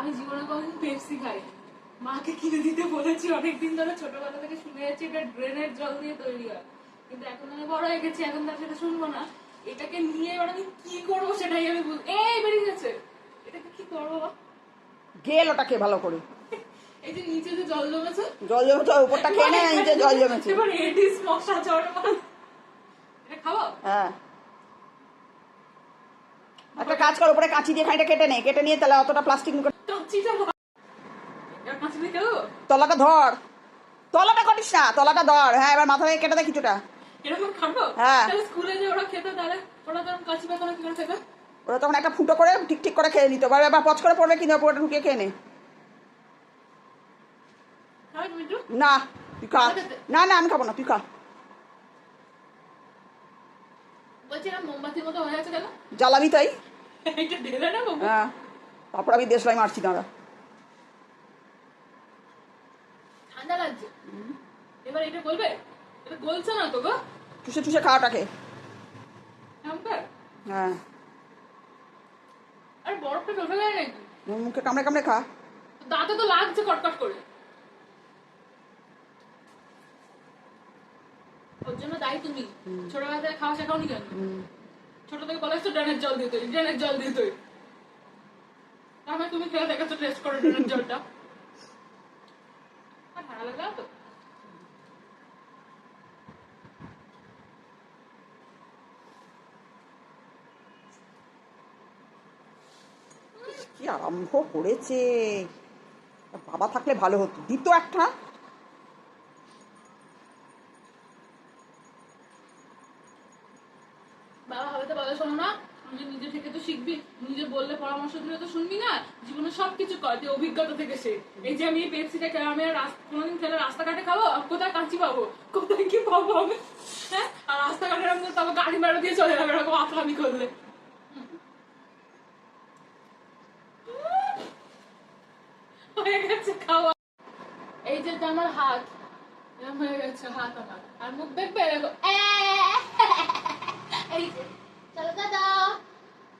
আমি জীবনে কোনোদিন পেপসি খাই মাকে কিনে দিতে বলেছি অনেকদিন ধরে ছোটবেলা থেকে শুনে যাচ্ছি এটা ড্রেনের জল দিয়ে তৈরি হয়। কিন্তু এখন আমি বড় হয়ে গেছি এখন তার সেটা শুনব না। এটাকে নিয়ে এবার আমি কি করব সেটাই আমি বুঝ এই বেরিয়ে গেছে। এটাকে কি করব গেল ওটাকে ভালো করে। এই যে নিচে যে জল জমেছে। জল জমেছে উপরটা খেয়ে নেয় নিচে জল জমেছে। এবার এডিস মশা জ্বর এটা খাব? হ্যাঁ। একটা কাজ কর উপরে কাঁচি দিয়ে খানিটা কেটে নে কেটে নিয়ে তাহলে অতটা প্লাস্টিক তলাটা ধর। তলাটা কটিস না তলাটা ধর। হ্যাঁ এবার মাথা থেকে কেটে দে কিছুটা হ্যাঁ। স্কুলে যে ওরা খেতে তাহলে? ওরা তখন কাঁচি পাতা কি করে খেতে ওরা তখন একটা ফুটো করে ঠিক ঠিক করে খেয়ে নিতে। পারবে এবার পচ করে পড়বে কিন্তু পুরোটা ঢুকিয়ে খেয়ে নে। খাবে তুমি একটু? না তুই খা। না না আমি খাব না তুই খা। জ্বালাবি তাই। হ্যাঁ। তারপর আমি দেশলাই মারছি দাঁড়া। ঠান্ডা লাগছে? এবার এটা বলবে এটা গলছে না তো গো? চুষে চুষে খাওয়াটাকে হ্যাঁ। আরে বরফটা চলে যায় নাকি? মুখে কামড়ে কামড়ে খা। দাঁতে তো লাগছে কটকট করে। ওর জন্য দায়ী তুমি। ছোটবেলা থেকে খাওয়া শেখাওনি কেন? ছোট থেকে বলে তো ড্রেনের জল দিতে ড্রেনের জল দিতে তাহলে তুমি খেয়ে দেখাচ্ছ টেস্ট করো জলটা। ঠান্ডা লাগবে তো। কি আরম্ভ করেছে? বাবা থাকলে ভালো হতো। দিত একটা। বাবা হবে তো বাবা শোনো না নিজে নিজে থেকে তো শিখবি, নিজে বললে পরামর্শ দিলে তো শুনবি না, জীবনে সবকিছু কর যে অভিজ্ঞতা থেকে সে এই যে আমি এই পেপসিটা খেলে আমি কোনোদিন খেলে রাস্তাঘাটে খাব? কোথায় কাঁচি পাবো? কোথায় কি পাবো আমি? হ্যাঁ? আর রাস্তাঘাটে আমি তারপর গাড়ি মেরো দিয়ে চলে যাবে, এরকম আতলামি করলে। হয়ে গেছে খাওয়া। এই যে আমার হাত হয়ে গেছে হাত আমার। আর মুখ দেখবে? এরকম